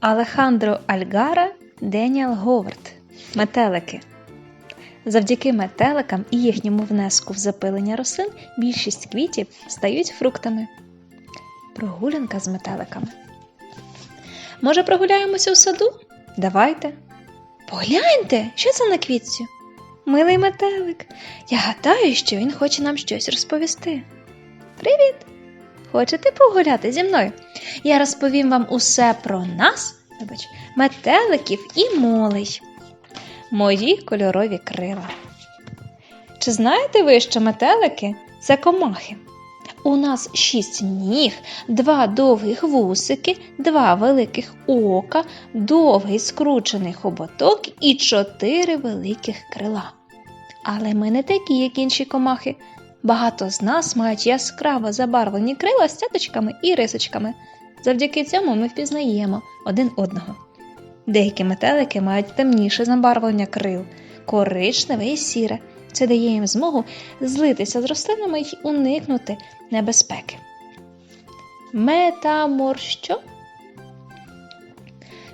Алехандро Альгара Деніел Говард. Метелики. Завдяки метеликам і їхньому внеску в запилення рослин більшість квітів стають фруктами. Прогулянка з метеликами. Може, прогуляємося у саду? Давайте. Погляньте, що це на квітці? Милий метелик. Я гадаю, що він хоче нам щось розповісти. Привіт! Хочете погуляти зі мною? Я розповім вам усе про нас, вибач, метеликів і молей. Мої кольорові крила. Чи знаєте ви, що метелики це комахи? У нас шість ніг, два довгих вусики, два великих ока, довгий скручений хоботок і чотири великих крила. Але ми не такі, як інші комахи. Багато з нас мають яскраво забарвлені крила з цяточками і рисочками. Завдяки цьому ми впізнаємо один одного. Деякі метелики мають темніше забарвлення крил, коричневе і сіре. Це дає їм змогу злитися з рослинами й уникнути небезпеки. Метамор що?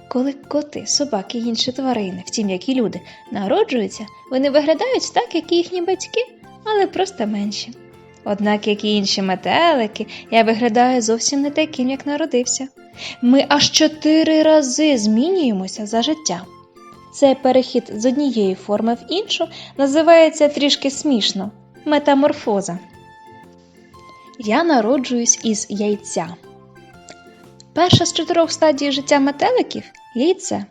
Коли коти, собаки й інші тварини, втім, як і люди, народжуються, вони виглядають так, як і їхні батьки, але просто менші. Однак, як і інші метелики, я виглядаю зовсім не таким, як народився. Ми аж чотири рази змінюємося за життя. Цей перехід з однієї форми в іншу називається трішки смішно метаморфоза. Я народжуюсь із яйця. Перша з чотирьох стадій життя метеликів яйце.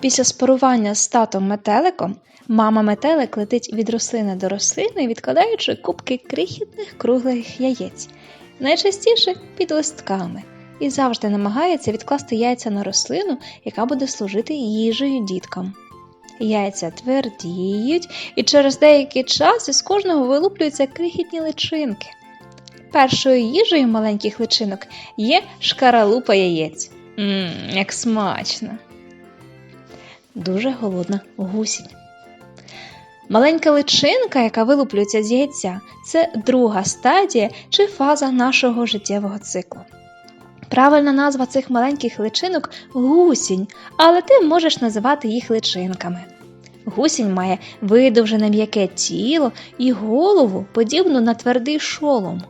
Після спарування з татом метеликом мама метелик летить від рослини до рослини, відкладаючи кубки крихітних круглих яєць, найчастіше під листками, і завжди намагається відкласти яйця на рослину, яка буде служити їжею діткам. Яйця твердіють, і через деякий час із кожного вилуплюються крихітні личинки. Першою їжею маленьких личинок є шкаралупа яєць. Ммм, як смачно. Дуже голодна гусінь. Маленька личинка, яка вилуплюється з яйця, це друга стадія чи фаза нашого життєвого циклу. Правильна назва цих маленьких личинок гусінь, але ти можеш називати їх личинками. Гусінь має видовжене м'яке тіло і голову, подібну на твердий шолом.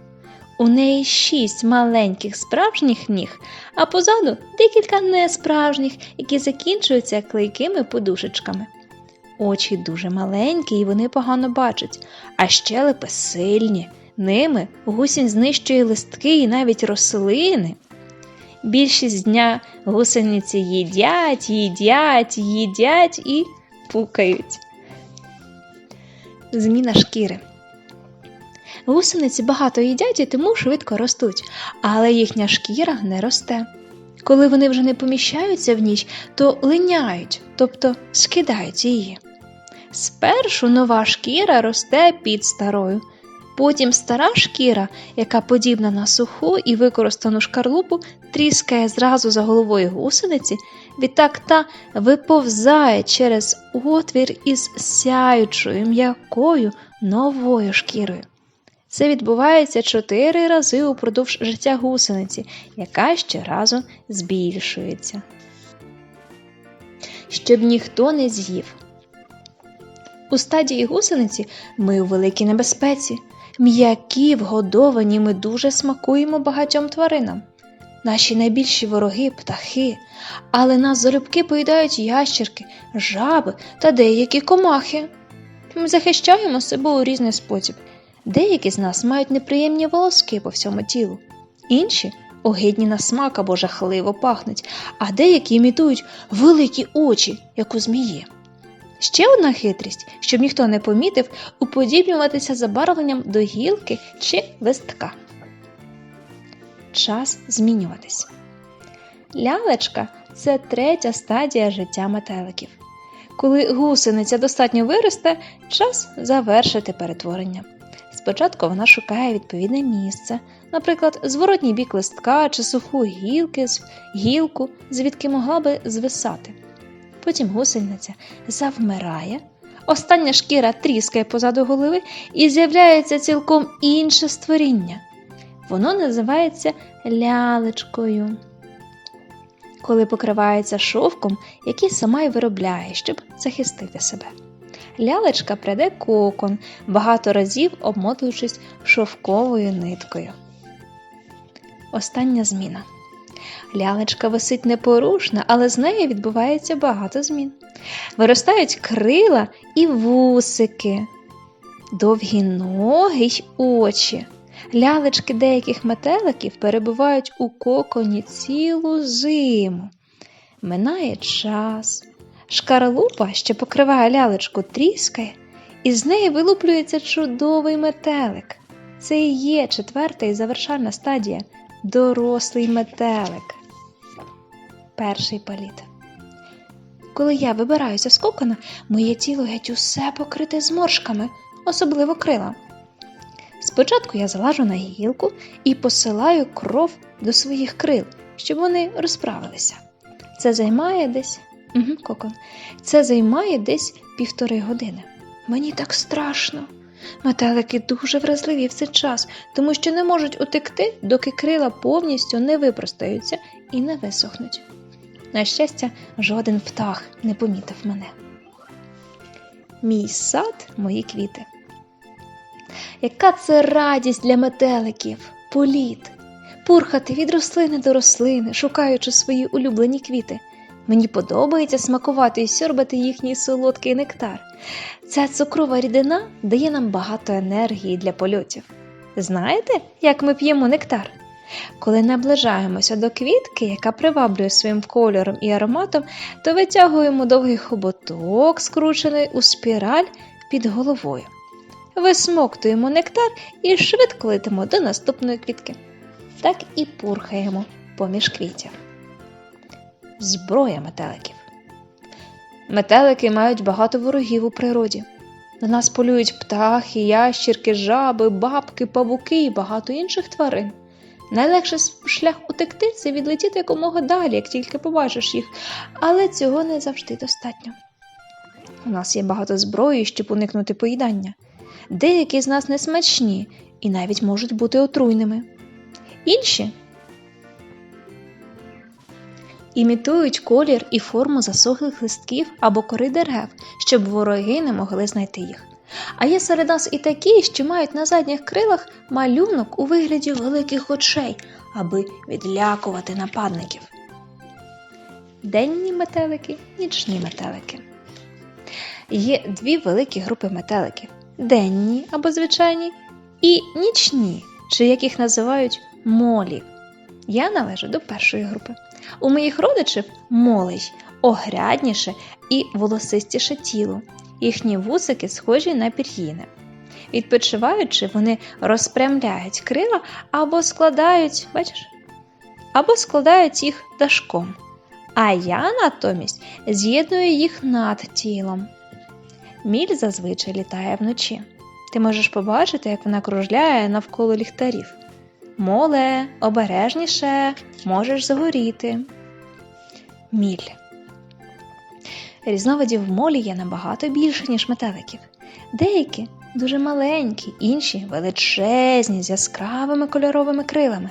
У неї шість маленьких справжніх ніг, а позаду декілька несправжніх, які закінчуються клейкими подушечками. Очі дуже маленькі і вони погано бачать, а щелепи сильні. Ними гусінь знищує листки і навіть рослини. Більшість дня гусениці їдять, їдять, їдять і пукають. Зміна шкіри. Гусениці багато їдять і тому швидко ростуть, але їхня шкіра не росте. Коли вони вже не поміщаються в ніч, то линяють, тобто скидають її. Спершу нова шкіра росте під старою, потім стара шкіра, яка подібна на суху і використану шкарлупу, тріскає зразу за головою гусениці, відтак та виповзає через отвір із сяючою м'якою новою шкірою. Це відбувається чотири рази упродовж життя гусениці, яка щоразу збільшується. Щоб ніхто не з'їв. У стадії гусениці ми у великій небезпеці. М'які вгодовані ми дуже смакуємо багатьом тваринам. Наші найбільші вороги птахи, але нас залюбки поїдають ящерки, жаби та деякі комахи. Ми захищаємо себе у різний спосіб. Деякі з нас мають неприємні волоски по всьому тілу, інші огидні на смак або жахливо пахнуть, а деякі імітують великі очі, як у змії. Ще одна хитрість, щоб ніхто не помітив, уподібнюватися забарвленням до гілки чи листка. Час змінюватись. Лялечка це третя стадія життя метеликів. Коли гусениця достатньо виросте, час завершити перетворення. Спочатку вона шукає відповідне місце, наприклад, зворотній бік листка чи суху гілки, гілку, звідки могла би звисати. Потім гусениця завмирає, остання шкіра тріскає позаду голови і з'являється цілком інше створіння. Воно називається лялечкою. коли покривається шовком, який сама й виробляє, щоб захистити себе. Лялечка пряде кокон, багато разів обмотуючись шовковою ниткою. Остання зміна. Лялечка висить непорушна, але з нею відбувається багато змін. Виростають крила і вусики, довгі ноги й очі. Лялечки деяких метеликів перебувають у коконі цілу зиму. Минає час. Шкаралупа, що покриває лялечку, тріскає, і з неї вилуплюється чудовий метелик. Це і є четверта і завершальна стадія дорослий метелик. Перший політ. Коли я вибираюся з кокона, моє тіло геть усе покрите зморшками, особливо крила. Спочатку я залажу на гілку і посилаю кров до своїх крил, щоб вони розправилися. Це займає десь угу, кокон. Це займає десь півтори години. Мені так страшно. Метелики дуже вразливі в цей час, тому що не можуть утекти, доки крила повністю не випростаються і не висохнуть. На щастя, жоден птах не помітив мене. Мій сад, мої квіти. Яка це радість для метеликів, політ, пурхати від рослини до рослини, шукаючи свої улюблені квіти. Мені подобається смакувати і сьорбати їхній солодкий нектар. Ця цукрова рідина дає нам багато енергії для польотів. Знаєте, як ми п'ємо нектар? Коли наближаємося до квітки, яка приваблює своїм кольором і ароматом, то витягуємо довгий хоботок, скручений у спіраль під головою. Висмоктуємо нектар і швидко летимо до наступної квітки. Так і пурхаємо поміж квітів. Зброя метеликів. Метелики мають багато ворогів у природі. На нас полюють птахи, ящірки, жаби, бабки, павуки і багато інших тварин. Найлегший шлях утекти це відлетіти якомога далі, як тільки побачиш їх, але цього не завжди достатньо. У нас є багато зброї, щоб уникнути поїдання. Деякі з нас не смачні і навіть можуть бути отруйними. Інші імітують колір і форму засохлих листків або кори дерев, щоб вороги не могли знайти їх. А є серед нас і такі, що мають на задніх крилах малюнок у вигляді великих очей, аби відлякувати нападників. Денні метелики, нічні метелики. Є дві великі групи метеликів денні або звичайні, і нічні, чи яких називають молі. Я належу до першої групи. У моїх родичів молей огрядніше і волосистіше тіло. Їхні вусики схожі на пір'їни. Відпочиваючи, вони розпрямляють крила або складають, бачиш? Або складають їх дашком. А я натомість з'єдную їх над тілом. Міль зазвичай літає вночі. Ти можеш побачити, як вона кружляє навколо ліхтарів. Моле, обережніше, можеш згоріти. Міль. Різновидів молі є набагато більше, ніж метеликів. Деякі дуже маленькі, інші величезні, з яскравими кольоровими крилами.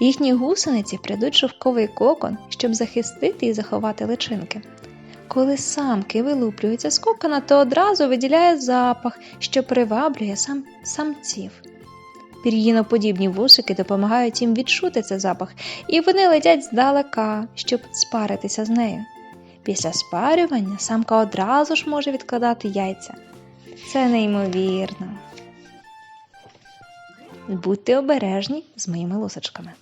Їхні гусениці прядуть шовковий кокон, щоб захистити і заховати личинки. Коли самки вилуплюються з кокона, то одразу виділяє запах, що приваблює сам самців. Пір'їноподібні вусики допомагають їм відчути цей запах, і вони летять здалека, щоб спаритися з нею. Після спарювання самка одразу ж може відкладати яйця. Це неймовірно. Будьте обережні з моїми лусочками.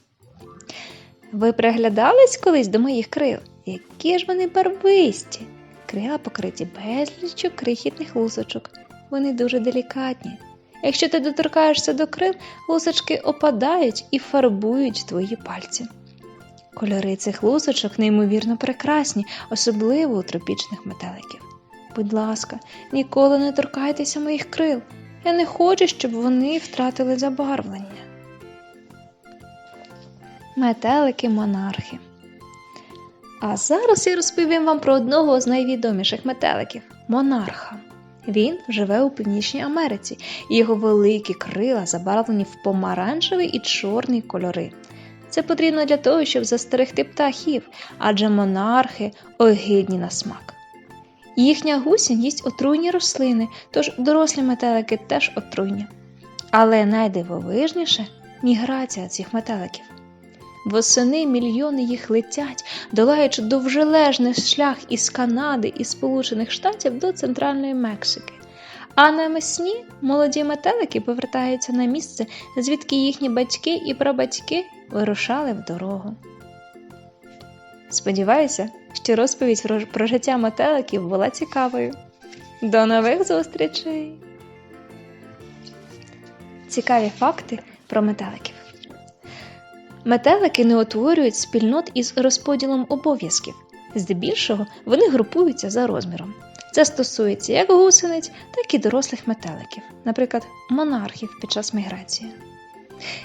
Ви приглядались колись до моїх крил? Які ж вони барвисті! Крила покриті безліччю крихітних лусочок. Вони дуже делікатні. Якщо ти доторкаєшся до крил, лусочки опадають і фарбують твої пальці. Кольори цих лусочок неймовірно прекрасні, особливо у тропічних метеликів. Будь ласка, ніколи не торкайтеся моїх крил. Я не хочу, щоб вони втратили забарвлення. Метелики монархи. А зараз я розповім вам про одного з найвідоміших метеликів монарха. Він живе у Північній Америці, і його великі крила забарвлені в помаранчевий і чорний кольори. Це потрібно для того, щоб застерегти птахів, адже монархи огидні на смак. Їхня гусінь їсть отруйні рослини, тож дорослі метелики теж отруйні. Але найдивовижніше міграція цих метеликів. Восени мільйони їх летять, долаючи довжележний шлях із Канади і Сполучених Штатів до Центральної Мексики. А навесні молоді метелики повертаються на місце, звідки їхні батьки і прабатьки вирушали в дорогу. Сподіваюся, що розповідь про- життя метеликів була цікавою. До нових зустрічей! Цікаві факти про метеликів. Метелики не утворюють спільнот із розподілом обов'язків. Здебільшого вони групуються за розміром. Це стосується як гусениць, так і дорослих метеликів, наприклад, монархів під час міграції.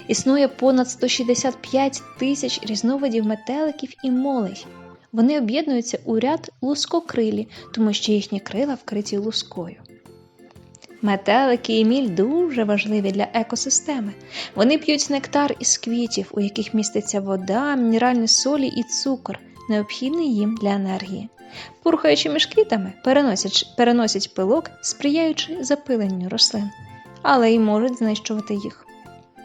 Існує понад 165 тисяч різновидів метеликів і молей. Вони об'єднуються у ряд лускокрилі, тому що їхні крила вкриті лускою. Метелики і міль дуже важливі для екосистеми. Вони п'ють нектар із квітів, у яких міститься вода, мінеральні солі і цукор, необхідний їм для енергії. Пурхаючи між квітами, переносять, переносять пилок, сприяючи запиленню рослин, але й можуть знищувати їх.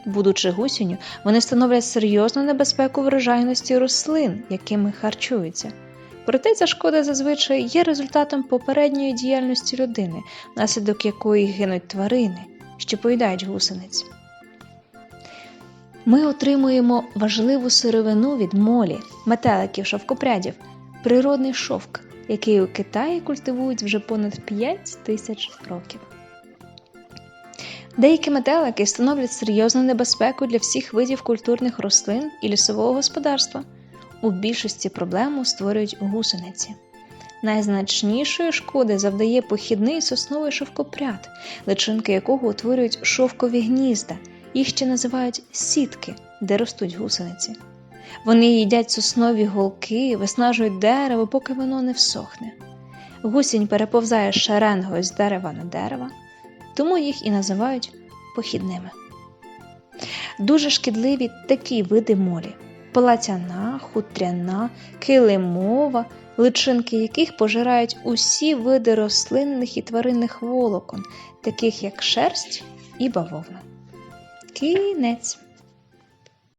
Будучи гусінню, вони становлять серйозну небезпеку врожайності рослин, якими харчуються. Проте ця шкода зазвичай є результатом попередньої діяльності людини, внаслідок якої гинуть тварини, що поїдають гусениць. Ми отримуємо важливу сировину від молі, метеликів, шовкопрядів, природний шовк, який у Китаї культивують вже понад 5 тисяч років. Деякі метелики становлять серйозну небезпеку для всіх видів культурних рослин і лісового господарства. У більшості проблему створюють гусениці. Найзначнішої шкоди завдає похідний сосновий шовкопряд, личинки якого утворюють шовкові гнізда, їх ще називають сітки, де ростуть гусениці. Вони їдять соснові голки, виснажують дерево, поки воно не всохне. Гусінь переповзає шеренгою з дерева на дерево, тому їх і називають похідними. Дуже шкідливі такі види молі: полатяна, хутряна, килимова, личинки яких пожирають усі види рослинних і тваринних волокон, таких як шерсть і бавовна. Кінець.